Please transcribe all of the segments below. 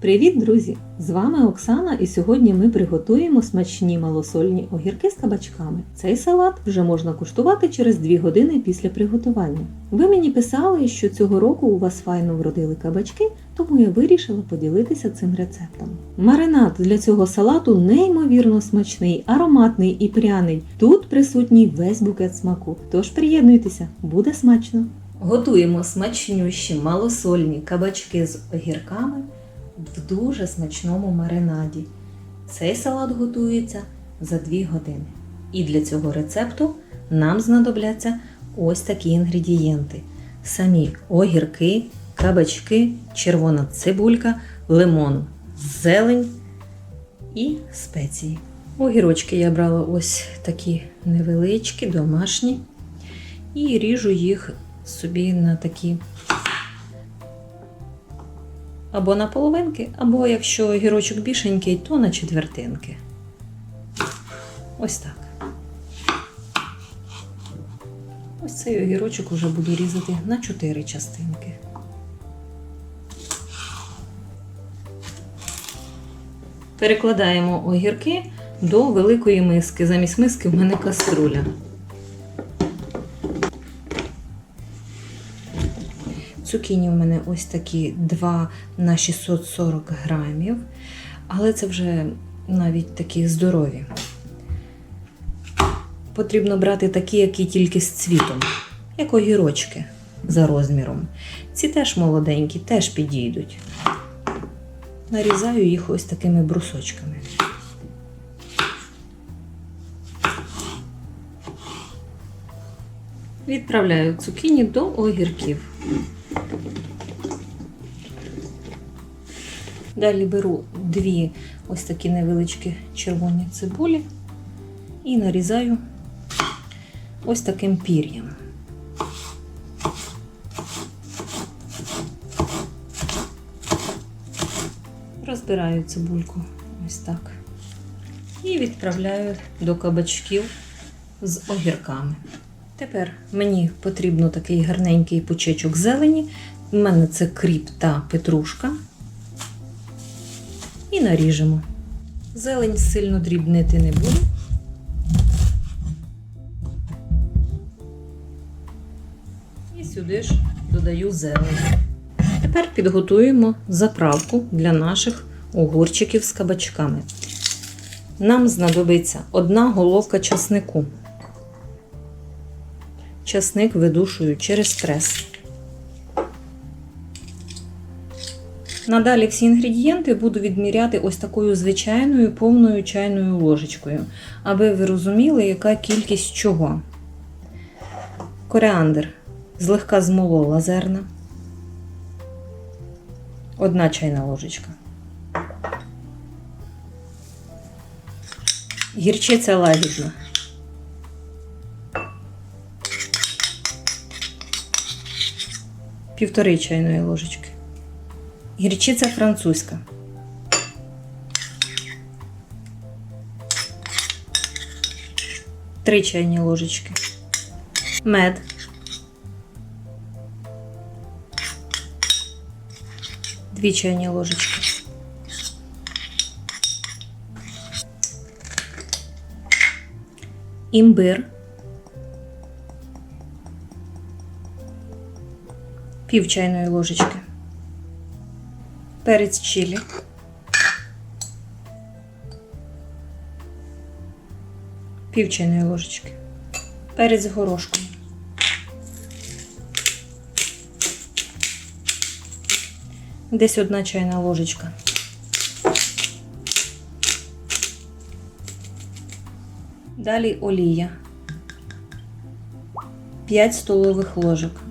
Привіт, друзі! З вами Оксана, і сьогодні ми приготуємо смачні малосольні огірки з кабачками. Цей салат вже можна куштувати через 2 години після приготування. Ви мені писали, що цього року у вас файно вродили кабачки, тому я вирішила поділитися цим рецептом. Маринад для цього салату неймовірно смачний, ароматний і пряний. Тут присутній весь букет смаку. Тож приєднуйтеся, буде смачно! Готуємо смачнющі малосольні кабачки з огірками в дуже смачному маринаді. Цей салат готується за 2 години. І для цього рецепту нам знадобляться ось такі інгредієнти: самі огірки, кабачки, червона цибулька, лимон, зелень і спеції. Огірочки я брала ось такі невеличкі, домашні, і ріжу їх собі на такі або на половинки, або якщо огірочок більшенький, то на четвертинки. Ось так. Ось цей огірочок вже буду різати на 4 частинки. Перекладаємо огірки до великої миски. Замість миски в мене каструля. Цукіні у мене ось такі 2 на 640 грамів, але це вже навіть такі здорові. Потрібно брати такі, які тільки з цвітом, як огірочки за розміром. Ці теж молоденькі, теж підійдуть. Нарізаю їх ось такими брусочками. Відправляю цукіні до огірків. Далі беру дві ось такі невеличкі червоні цибулі і нарізаю ось таким пір'ям. Розбираю цибульку ось так. І відправляю до кабачків з огірками. Тепер мені потрібно такий гарненький пучечок зелені. У мене це кріп та петрушка. І наріжемо. Зелень сильно дрібнити не буду. І сюди ж додаю зелень. Тепер підготуємо заправку для наших огурчиків з кабачками. Нам знадобиться одна головка часнику. Часник видушую через прес. Надалі всі інгредієнти буду відміряти ось такою звичайною повною чайною ложечкою, аби ви розуміли, яка кількість чого. Коріандр злегка змолола зерна. Одна чайна ложечка. Гірчиця лагідна. Півтори чайної ложечки. Гірчиця французька. Три чайні ложечки. Мед. Дві чайні ложечки. Імбир. Пів чайної ложечки. Перець чилі. Пів чайної ложечки. Перець горошком. Десь одна чайна ложечка. Далі олія. 5 столових ложок.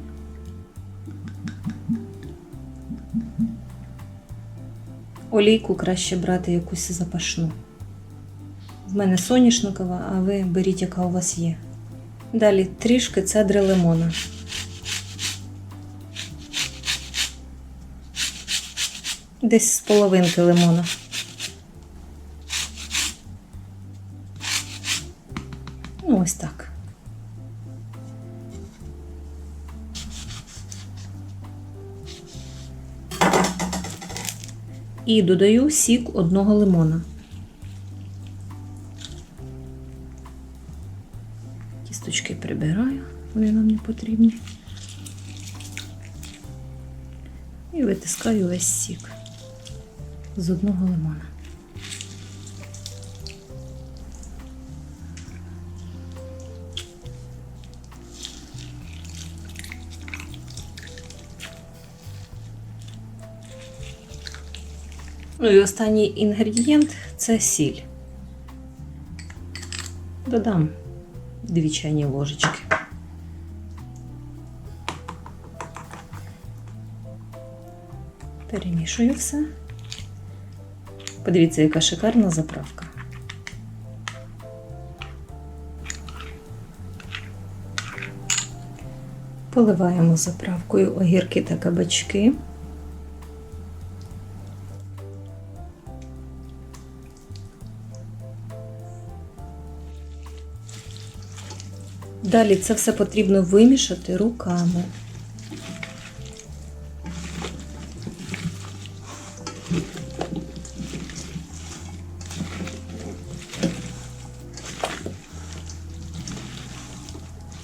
Олійку краще брати якусь запашну. В мене соняшникова, а ви беріть, яка у вас є. Далі трішки цедри лимона. Десь з половинки лимона. Ну, ось так. І додаю сік одного лимона. Кісточки прибираю, вони нам не потрібні. І витискаю весь сік з одного лимона. Ну і останній інгредієнт це сіль. Додам дві чайні ложечки. Перемішую все. Подивіться, яка шикарна заправка. Поливаємо заправкою огірки та кабачки. Далі це все потрібно вимішати руками.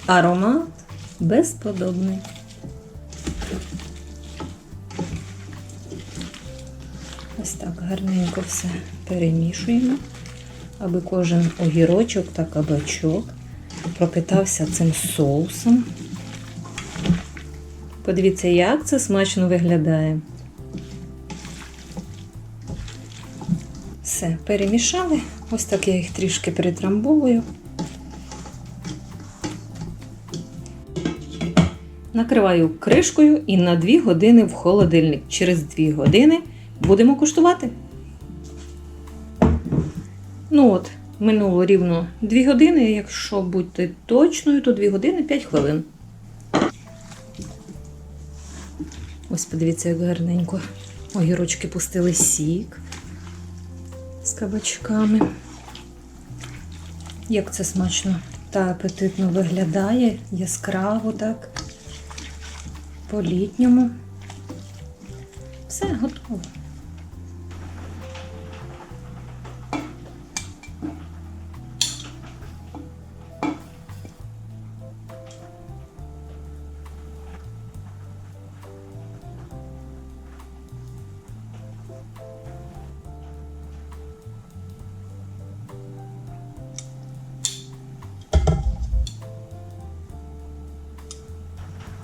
Аромат безподобний. Ось так гарненько все перемішуємо, аби кожен огірочок та кабачок пропитався цим соусом. Подивіться, як це смачно виглядає. Все, перемішали. Ось так я їх трішки перетрамбовую. Накриваю кришкою і на 2 години в холодильник. Через 2 години будемо куштувати. Ну от, минуло рівно 2 години, якщо бути точною, то 2 години 5 хвилин. Ось подивіться, як гарненько. Огірочки пустили сік з кабачками. Як це смачно та апетитно виглядає, яскраво так, по-літньому. Все готово.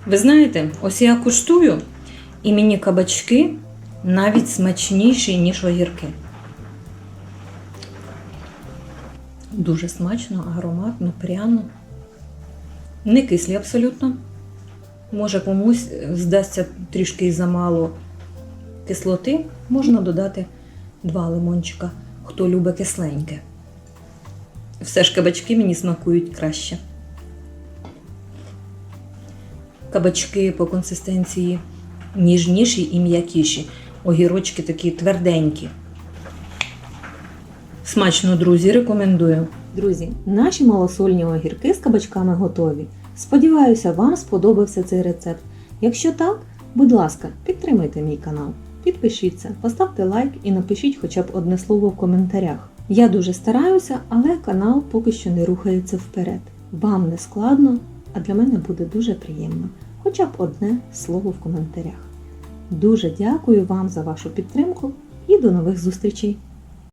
Ви знаєте, ось я куштую, і мені кабачки навіть смачніші, ніж огірки. Дуже смачно, ароматно, пряно. Не кислі абсолютно. Може комусь здасться трішки замало кислоти, можна додати два лимончика, хто любить кисленьке. Все ж кабачки мені смакують краще. Кабачки по консистенції ніжніші і м'якіші. Огірочки такі тверденькі. Смачно, друзі, рекомендую. Друзі, наші малосольні огірки з кабачками готові. Сподіваюся, вам сподобався цей рецепт. Якщо так, будь ласка, підтримайте мій канал. Підпишіться, поставте лайк і напишіть хоча б одне слово в коментарях. Я дуже стараюся, але канал поки що не рухається вперед. Вам не складно, а для мене буде дуже приємно. Хоча б одне слово в коментарях. Дуже дякую вам за вашу підтримку і до нових зустрічей!